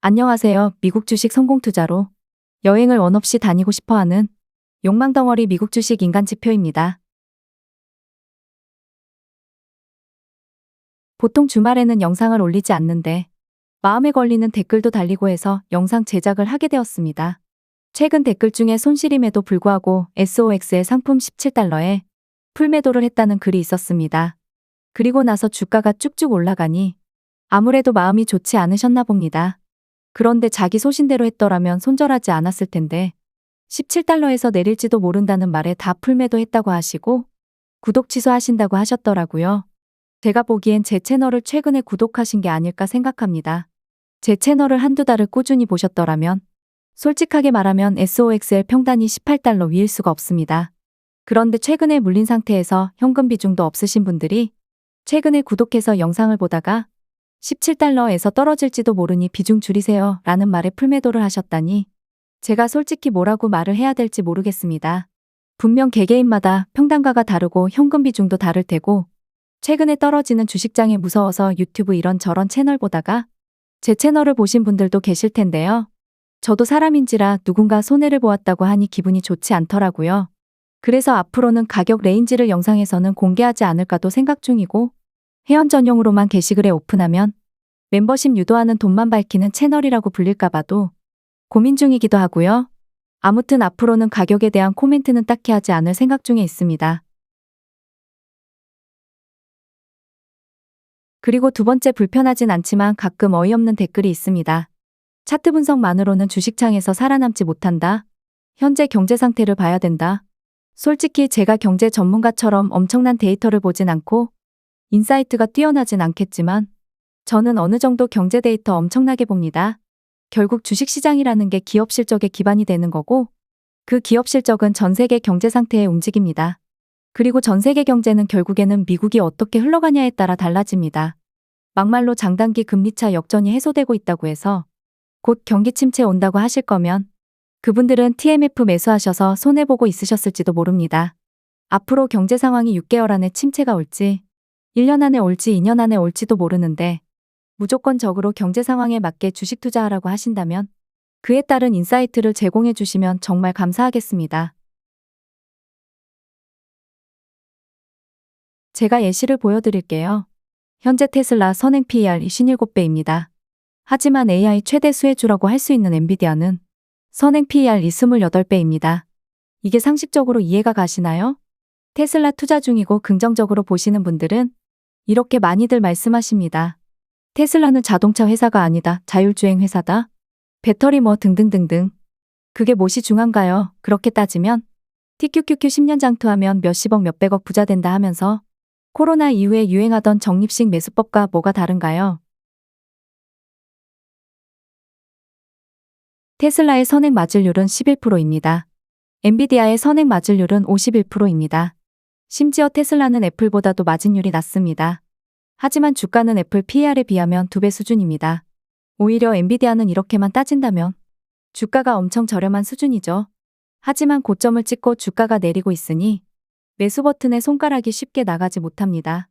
안녕하세요. 미국 주식 성공 투자로 여행을 원 없이 다니고 싶어 하는 욕망 덩어리 미국 주식 인간 지표입니다. 보통 주말에는 영상을 올리지 않는데 마음에 걸리는 댓글도 달리고 해서 영상 제작을 하게 되었습니다. 최근 댓글 중에 손실임에도 불구하고 SOX의 상품 17달러에 풀매도를 했다는 글이 있었습니다. 그리고 나서 주가가 쭉쭉 올라가니 아무래도 마음이 좋지 않으셨나 봅니다. 그런데 자기 소신대로 했더라면 손절하지 않았을 텐데 17달러에서 내릴지도 모른다는 말에 다 풀매도 했다고 하시고 구독 취소하신다고 하셨더라고요. 제가 보기엔 제 채널을 최근에 구독하신 게 아닐까 생각합니다. 제 채널을 한두 달을 꾸준히 보셨더라면 솔직하게 말하면 SOXL 평단이 18달러 위일 수가 없습니다. 그런데 최근에 물린 상태에서 현금 비중도 없으신 분들이 최근에 구독해서 영상을 보다가 17달러에서 떨어질지도 모르니 비중 줄이세요 라는 말에 풀매도를 하셨다니 제가 솔직히 뭐라고 말을 해야 될지 모르겠습니다. 분명 개개인마다 평단가가 다르고 현금 비중도 다를 테고 최근에 떨어지는 주식장에 무서워서 유튜브 이런저런 채널 보다가 제 채널을 보신 분들도 계실 텐데요. 저도 사람인지라 누군가 손해를 보았다고 하니 기분이 좋지 않더라고요. 그래서 앞으로는 가격 레인지를 영상에서는 공개하지 않을까도 생각 중이고 회원 전용으로만 게시글에 오픈하면 멤버십 유도하는 돈만 밝히는 채널이라고 불릴까봐도 고민 중이기도 하고요. 아무튼 앞으로는 가격에 대한 코멘트는 딱히 하지 않을 생각 중에 있습니다. 그리고 두 번째 불편하진 않지만 가끔 어이없는 댓글이 있습니다. 차트 분석만으로는 주식창에서 살아남지 못한다. 현재 경제 상태를 봐야 된다. 솔직히 제가 경제 전문가처럼 엄청난 데이터를 보진 않고 인사이트가 뛰어나진 않겠지만 저는 어느 정도 경제 데이터 엄청나게 봅니다. 결국 주식시장이라는 게 기업 실적에 기반이 되는 거고 그 기업 실적은 전 세계 경제 상태에 움직입니다. 그리고 전 세계 경제는 결국에는 미국이 어떻게 흘러가냐에 따라 달라집니다. 막말로 장단기 금리차 역전이 해소되고 있다고 해서 곧 경기 침체 온다고 하실 거면 그분들은 TMF 매수하셔서 손해보고 있으셨을지도 모릅니다. 앞으로 경제 상황이 6개월 안에 침체가 올지 1년 안에 올지 2년 안에 올지도 모르는데 무조건적으로 경제 상황에 맞게 주식 투자하라고 하신다면 그에 따른 인사이트를 제공해 주시면 정말 감사하겠습니다. 제가 예시를 보여드릴게요. 현재 테슬라 선행 PER 27배입니다. 하지만 AI 최대 수혜주라고 할 수 있는 엔비디아는 선행 PER 28배입니다. 이게 상식적으로 이해가 가시나요? 테슬라 투자 중이고 긍정적으로 보시는 분들은 이렇게 많이들 말씀하십니다. 테슬라는 자동차 회사가 아니다. 자율주행 회사다. 배터리 뭐 등등등등. 그게 무엇이 중요한가요? 그렇게 따지면 TQQQ 10년 장투하면 몇십억 몇백억 부자 된다 하면서 코로나 이후에 유행하던 적립식 매수법과 뭐가 다른가요? 테슬라의 선행 마질률은 11%입니다. 엔비디아의 선행 마질률은 51%입니다. 심지어 테슬라는 애플보다도 마진율이 낮습니다. 하지만 주가는 애플 PER에 비하면 두 배 수준입니다. 오히려 엔비디아는 이렇게만 따진다면 주가가 엄청 저렴한 수준이죠. 하지만 고점을 찍고 주가가 내리고 있으니 매수 버튼에 손가락이 쉽게 나가지 못합니다.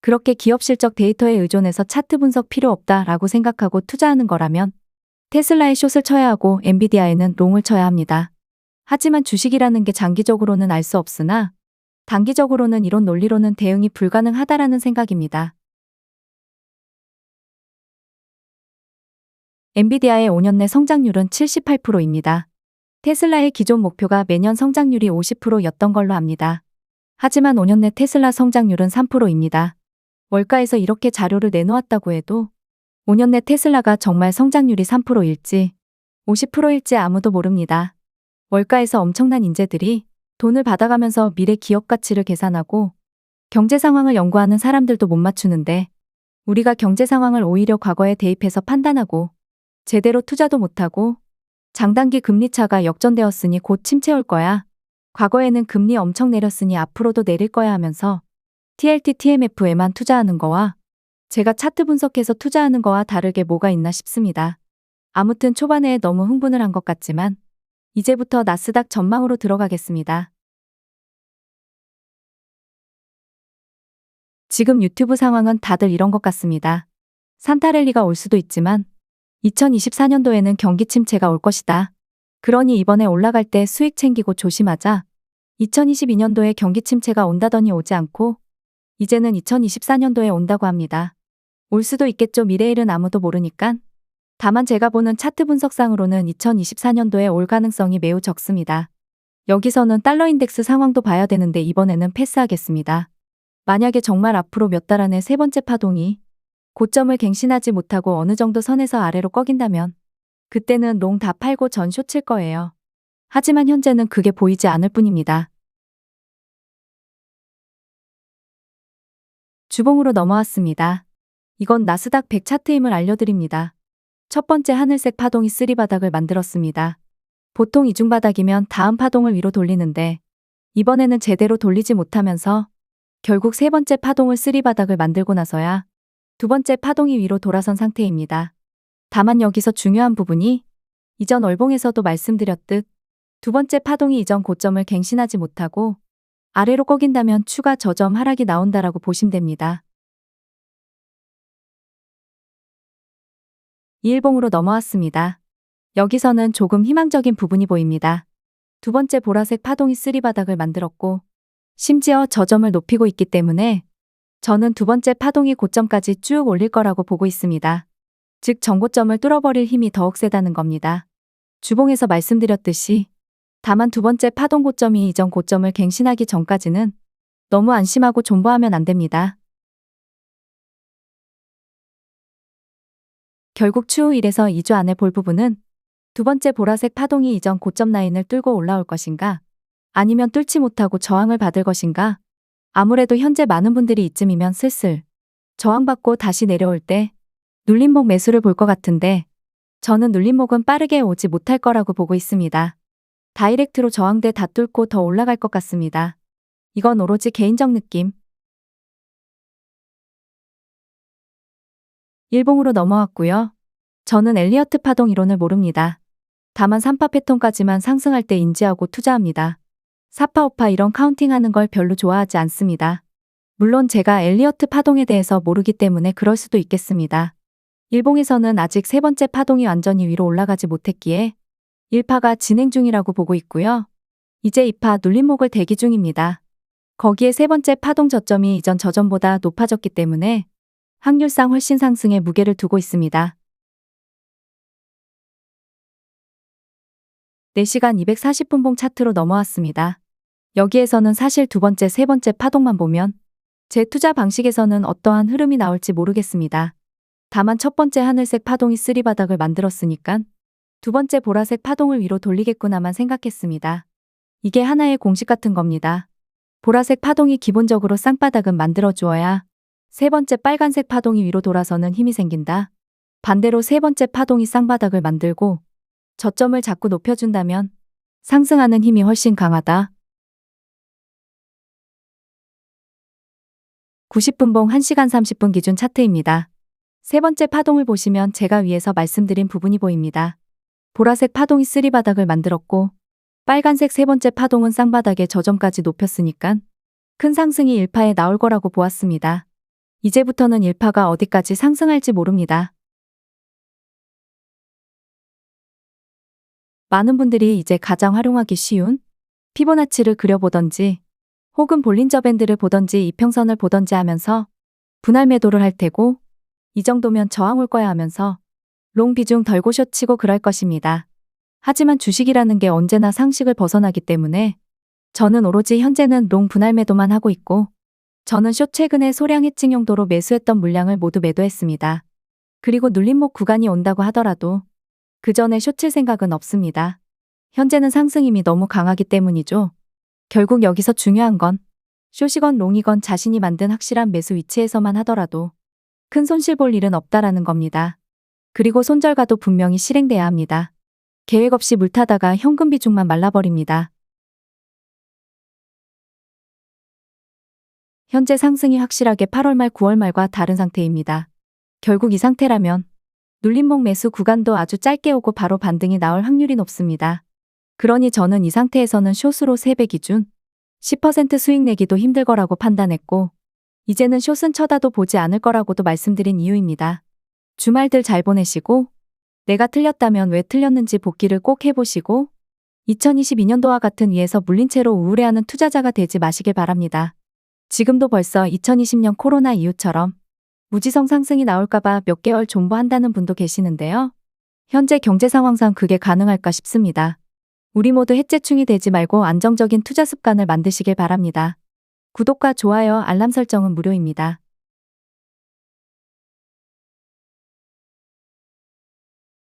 그렇게 기업 실적 데이터에 의존해서 차트 분석 필요 없다라고 생각하고 투자하는 거라면 테슬라에 숏을 쳐야 하고 엔비디아에는 롱을 쳐야 합니다. 하지만 주식이라는 게 장기적으로는 알 수 없으나 단기적으로는 이런 논리로는 대응이 불가능하다라는 생각입니다. 엔비디아의 5년 내 성장률은 78%입니다. 테슬라의 기존 목표가 매년 성장률이 50%였던 걸로 압니다. 하지만 5년 내 테슬라 성장률은 3%입니다. 월가에서 이렇게 자료를 내놓았다고 해도 5년 내 테슬라가 정말 성장률이 3%일지 50%일지 아무도 모릅니다. 월가에서 엄청난 인재들이 돈을 받아가면서 미래 기업 가치를 계산하고 경제 상황을 연구하는 사람들도 못 맞추는데 우리가 경제 상황을 오히려 과거에 대입해서 판단하고 제대로 투자도 못하고 장단기 금리 차가 역전되었으니 곧 침체 올 거야. 과거에는 금리 엄청 내렸으니 앞으로도 내릴 거야 하면서 TLT TMF에만 투자하는 거와 제가 차트 분석해서 투자하는 거와 다르게 뭐가 있나 싶습니다. 아무튼 초반에 너무 흥분을 한 것 같지만 이제부터 나스닥 전망으로 들어가겠습니다. 지금 유튜브 상황은 다들 이런 것 같습니다. 산타랠리가 올 수도 있지만 2024년도에는 경기 침체가 올 것이다. 그러니 이번에 올라갈 때 수익 챙기고 조심하자. 2022년도에 경기 침체가 온다더니 오지 않고 이제는 2024년도에 온다고 합니다. 올 수도 있겠죠. 미래일은 아무도 모르니까. 다만 제가 보는 차트 분석상으로는 2024년도에 올 가능성이 매우 적습니다. 여기서는 달러 인덱스 상황도 봐야 되는데 이번에는 패스하겠습니다. 만약에 정말 앞으로 몇 달 안에 세 번째 파동이 고점을 갱신하지 못하고 어느 정도 선에서 아래로 꺾인다면 그때는 롱 다 팔고 전 쇼칠 거예요. 하지만 현재는 그게 보이지 않을 뿐입니다. 주봉으로 넘어왔습니다. 이건 나스닥 100 차트임을 알려드립니다. 첫 번째 하늘색 파동이 쓰리바닥을 만들었습니다. 보통 이중바닥이면 다음 파동을 위로 돌리는데 이번에는 제대로 돌리지 못하면서 결국 세 번째 파동을 쓰리바닥을 만들고 나서야 두 번째 파동이 위로 돌아선 상태입니다. 다만 여기서 중요한 부분이 이전 얼봉에서도 말씀드렸듯 두 번째 파동이 이전 고점을 갱신하지 못하고 아래로 꺾인다면 추가 저점 하락이 나온다라고 보시면 됩니다. 이일봉으로 넘어왔습니다. 여기서는 조금 희망적인 부분이 보입니다. 두 번째 보라색 파동이 쓰리바닥을 만들었고 심지어 저점을 높이고 있기 때문에 저는 두 번째 파동이 고점까지 쭉 올릴 거라고 보고 있습니다. 즉 전고점을 뚫어버릴 힘이 더욱 세다는 겁니다. 주봉에서 말씀드렸듯이 다만 두 번째 파동 고점이 이전 고점을 갱신하기 전까지는 너무 안심하고 존버하면 안 됩니다. 결국 추후 1에서 2주 안에 볼 부분은 두 번째 보라색 파동이 이전 고점 라인을 뚫고 올라올 것인가 아니면 뚫지 못하고 저항을 받을 것인가 아무래도 현재 많은 분들이 이쯤이면 슬슬 저항받고 다시 내려올 때 눌림목 매수를 볼 것 같은데 저는 눌림목은 빠르게 오지 못할 거라고 보고 있습니다. 다이렉트로 저항대 다 뚫고 더 올라갈 것 같습니다. 이건 오로지 개인적 느낌. 일봉으로 넘어왔고요. 저는 엘리어트 파동 이론을 모릅니다. 다만 3파 패턴까지만 상승할 때 인지하고 투자합니다. 4파 5파 이런 카운팅하는 걸 별로 좋아하지 않습니다. 물론 제가 엘리어트 파동에 대해서 모르기 때문에 그럴 수도 있겠습니다. 일봉에서는 아직 세 번째 파동이 완전히 위로 올라가지 못했기에 1파가 진행 중이라고 보고 있고요. 이제 2파 눌림목을 대기 중입니다. 거기에 세 번째 파동 저점이 이전 저점보다 높아졌기 때문에 확률상 훨씬 상승에 무게를 두고 있습니다. 4시간 240분봉 차트로 넘어왔습니다. 여기에서는 사실 두 번째, 세 번째 파동만 보면 제 투자 방식에서는 어떠한 흐름이 나올지 모르겠습니다. 다만 첫 번째 하늘색 파동이 쓰리바닥을 만들었으니까 두 번째 보라색 파동을 위로 돌리겠구나만 생각했습니다. 이게 하나의 공식 같은 겁니다. 보라색 파동이 기본적으로 쌍바닥은 만들어 주어야 세 번째 빨간색 파동이 위로 돌아서는 힘이 생긴다. 반대로 세 번째 파동이 쌍바닥을 만들고 저점을 자꾸 높여준다면 상승하는 힘이 훨씬 강하다. 90분 봉 1시간 30분 기준 차트입니다. 세 번째 파동을 보시면 제가 위에서 말씀드린 부분이 보입니다. 보라색 파동이 쓰리바닥을 만들었고 빨간색 세 번째 파동은 쌍바닥의 저점까지 높였으니까 큰 상승이 1파에 나올 거라고 보았습니다. 이제부터는 1파가 어디까지 상승할지 모릅니다. 많은 분들이 이제 가장 활용하기 쉬운 피보나치를 그려보던지 혹은 볼린저 밴드를 보던지 이평선을 보던지 하면서 분할 매도를 할 테고 이 정도면 저항 올 거야 하면서 롱 비중 덜고 숏치고 그럴 것입니다. 하지만 주식이라는 게 언제나 상식을 벗어나기 때문에 저는 오로지 현재는 롱 분할 매도만 하고 있고 저는 숏 최근에 소량 해칭 용도로 매수했던 물량을 모두 매도했습니다. 그리고 눌림목 구간이 온다고 하더라도 그 전에 숏칠 생각은 없습니다. 현재는 상승임이 너무 강하기 때문이죠. 결국 여기서 중요한 건 숏이건 롱이건 자신이 만든 확실한 매수 위치에서만 하더라도 큰 손실 볼 일은 없다라는 겁니다. 그리고 손절가도 분명히 실행돼야 합니다. 계획 없이 물 타다가 현금 비중만 말라버립니다. 현재 상승이 확실하게 8월 말 9월 말과 다른 상태입니다. 결국 이 상태라면 눌림목 매수 구간도 아주 짧게 오고 바로 반등이 나올 확률이 높습니다. 그러니 저는 이 상태에서는 숏으로 3배 기준 10% 수익 내기도 힘들 거라고 판단했고 이제는 숏은 쳐다도 보지 않을 거라고도 말씀드린 이유입니다. 주말들 잘 보내시고 내가 틀렸다면 왜 틀렸는지 복기를 꼭 해보시고 2022년도와 같은 이에서 물린 채로 우울해하는 투자자가 되지 마시길 바랍니다. 지금도 벌써 2020년 코로나 이후처럼 무지성 상승이 나올까봐 몇 개월 존버한다는 분도 계시는데요. 현재 경제 상황상 그게 가능할까 싶습니다. 우리 모두 해체충이 되지 말고 안정적인 투자 습관을 만드시길 바랍니다. 구독과 좋아요, 알람 설정은 무료입니다.